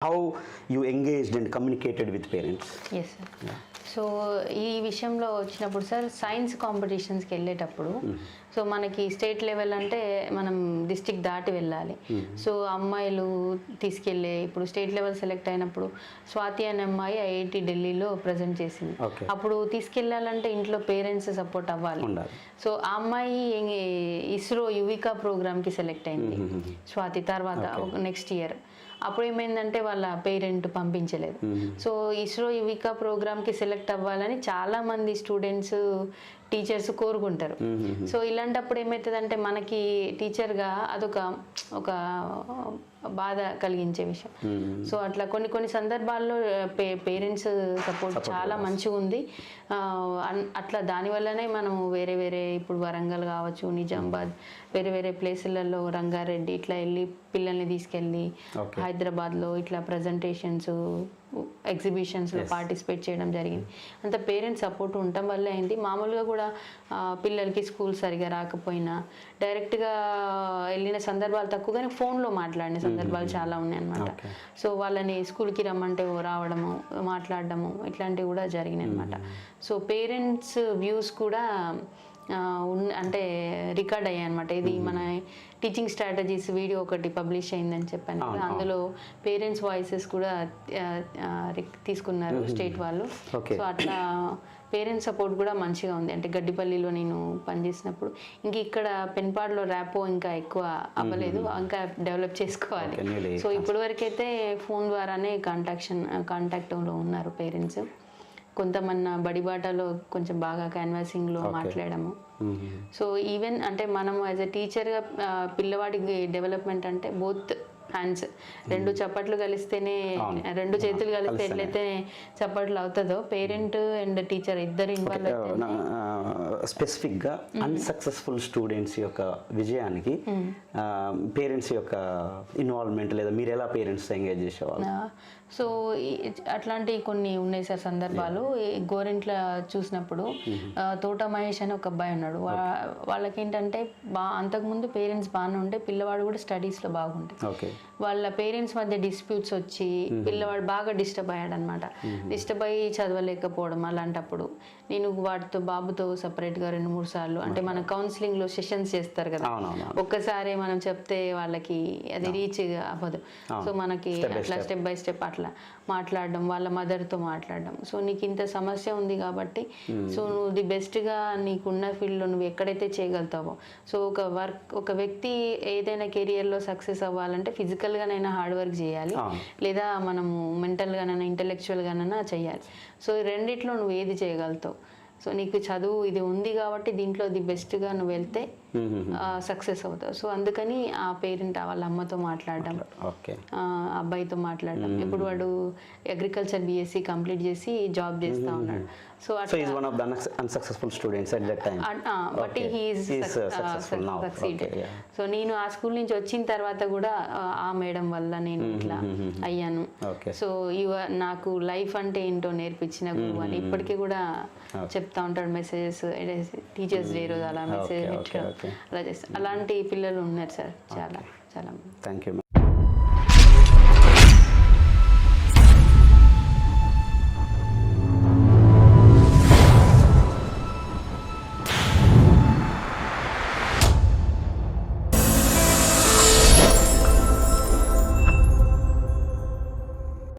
how you engaged and communicated with parents? Yes sir so ఈ విషయంలో వచ్చినప్పుడు sir science కాంపిటీషన్స్కి వెళ్ళేటప్పుడు సో మనకి స్టేట్ లెవెల్ అంటే మనం డిస్టిక్ దాటి వెళ్ళాలి. సో అమ్మాయిలు తీసుకెళ్ళే ఇప్పుడు స్టేట్ లెవెల్ సెలెక్ట్ అయినప్పుడు స్వాతి అనే అమ్మాయి ఐఐటి ఢిల్లీలో ప్రజెంట్ చేసింది. అప్పుడు తీసుకెళ్ళాలంటే ఇంట్లో పేరెంట్స్ సపోర్ట్ అవ్వాలి. సో ఆ అమ్మాయి ఇస్రో యువికా ప్రోగ్రామ్కి సెలెక్ట్ అయింది. స్వాతి తర్వాత నెక్స్ట్ ఇయర్ అప్పుడు ఏమైందంటే వాళ్ళ పేరెంట్ పంపించలేదు. సో ఇస్రో యువికా ప్రోగ్రామ్కి సెలెక్ట్ అవ్వాలని చాలా మంది స్టూడెంట్స్ టీచర్స్ కోరుకుంటారు. సో ఇలాంటప్పుడు ఏమవుతుందంటే మనకి టీచర్గా అదొక ఒక బాధ కలిగించే విషయం. సో అట్లా కొన్ని కొన్ని సందర్భాల్లో పే పేరెంట్స్ సపోర్ట్ చాలా మంచిగా ఉంది. అట్లా దానివల్లనే మనం వేరే వేరే ఇప్పుడు వరంగల్ కావచ్చు నిజామాబాద్ వేరే వేరే ప్లేసులలో రంగారెడ్డి ఇట్లా వెళ్ళి పిల్లల్ని తీసుకెళ్ళి. హైదరాబాద్లో ఇట్లా ప్రజెంటేషన్స్ ఎగ్జిబిషన్స్లో పార్టిసిపేట్ చేయడం జరిగింది. అంత పేరెంట్స్ సపోర్ట్ ఉండటం వల్లే అయింది మామూలుగా కూడా పిల్లలకి స్కూల్ సరిగా రాకపోయినా డైరెక్ట్గా వెళ్ళిన సందర్భాలు తక్కువ కానీ ఫోన్లో మాట్లాడిన సందర్భాలు చాలా ఉన్నాయి అనమాట. సో వాళ్ళని స్కూల్కి రమ్మంటే రావడము మాట్లాడడము ఇట్లాంటివి కూడా జరిగినాయి అనమాట సో పేరెంట్స్ వ్యూస్ కూడా అంటే రికార్డ్ అయ్యాయి అనమాట ఇది మన టీచింగ్ స్ట్రాటజీస్ వీడియో ఒకటి పబ్లిష్ అయిందని చెప్పాను. అందులో పేరెంట్స్ వాయిసెస్ కూడా తీసుకున్నారు స్టేట్ వాళ్ళు. సో అట్లా పేరెంట్స్ సపోర్ట్ కూడా మంచిగా ఉంది. అంటే గడ్డిపల్లిలో నేను పనిచేసినప్పుడు ఇంక ఇక్కడ పెన్పాడ్లో ర్యాపో ఇంకా ఎక్కువ అవ్వలేదు. ఇంకా డెవలప్ చేసుకోవాలి. సో ఇప్పటి వరకైతే ఫోన్ ద్వారానే కాంటాక్షన్ కాంటాక్ట్లో ఉన్నారు పేరెంట్స్. కొంతమంది బడిబాటలో కొంచెం బాగా క్యాన్వాసింగ్లో మాట్లాడము. సో ఈవెన్ అంటే మనం యాజ్ ఎ టీచర్గా పిల్లవాడికి డెవలప్మెంట్ అంటే బోత్ హ్యాండ్స్. రెండు చప్పట్లు కలిస్తేనే. రెండు చేతులు కలిస్తే ఎట్లయితే చప్పట్లు అవుతుందో పేరెంట్ అండ్ టీచర్ ఇద్దరు ఇన్వాల్వ్ అయితే స్పెసిఫిక్గా అన్సక్సెస్ఫుల్ స్టూడెంట్స్ యొక్క విజయానికి పేరెంట్స్ యొక్క ఇన్వాల్వ్మెంట్ లేదా మీరు ఎలా పేరెంట్స్ ఎంగేజ్ చేసేవాళ్ళు? సో అట్లాంటి కొన్ని ఉన్నాయి సార్ సందర్భాలు. గోరెంట్ల చూసినప్పుడు తోట మహేష్ అని ఒక అబ్బాయి ఉన్నాడు. వా- వాళ్ళకి ఏంటంటే బా అంతకుముందు పేరెంట్స్ బాగానే ఉంటే పిల్లవాడు కూడా స్టడీస్లో బాగుంటాయి ఓకే. వాళ్ళ పేరెంట్స్ మధ్య డిస్ప్యూట్స్ వచ్చి పిల్లవాడు బాగా డిస్టర్బ్ అయ్యాడు అనమాట డిస్టర్బ్ అయ్యి చదవలేకపోవడం అలాంటప్పుడు. నేను వాటితో బాబుతో సపరేట్గా రెండు మూడు సార్లు అంటే మన కౌన్సిలింగ్లో సెషన్స్ చేస్తారు కదా. ఒక్కసారి మనం చెప్తే వాళ్ళకి అది రీచ్ అవ్వదు. సో మనకి అట్లా. స్టెప్ బై స్టెప్ అట్లా మాట్లాడడం వాళ్ళ మదర్తో మాట్లాడడం. సో నీకు ఇంత సమస్య ఉంది కాబట్టి సో నువ్వు ది బెస్ట్గా నీకున్న ఫీల్డ్లో నువ్వు ఎక్కడైతే చేయగలుగుతావో. సో ఒక వర్క్ ఒక వ్యక్తి ఏదైనా కెరియర్లో సక్సెస్ అవ్వాలంటే ఫిజికల్గానైనా హార్డ్ వర్క్ చేయాలి. లేదా మనము మెంటల్గానైనా ఇంటలెక్చువల్గానైనా చేయాలి. సో రెండిట్లో నువ్వు ఏది చేయగలుగుతావు? సో నీకు చదువు ఇది ఉంది కాబట్టి దీంట్లో ది బెస్ట్గా నువ్వు వెళ్తే సక్సెస్ అవుతావు. సో అందుకని ఆ పేరెంట్ వాళ్ళ అమ్మతో మాట్లాడడం అబ్బాయితో మాట్లాడడం. ఇప్పుడు వాడు అగ్రికల్చర్ బీఎస్సీ కంప్లీట్ చేసి జాబ్ చేస్తా ఉన్నాడు. So unsuccessful students at that time but. Succeed. So నేను ఆ స్కూల్ నుంచి వచ్చిన తర్వాత కూడా ఆ, మేడం వల్ల నేను ఇట్లా అయ్యాను. సో ఇవ నాకు లైఫ్ అంటే ఏంటో నేర్పించిన గురువు అని ఇప్పటికీ కూడా చెప్తా ఉంటాడు మెసేజెస్ టీచర్స్ డే రోజు అలా మెసేజ్. అలా చేస్తా. అలాంటి పిల్లలు ఉన్నారు సార్ చాలా చాలా థ్యాంక్ యూ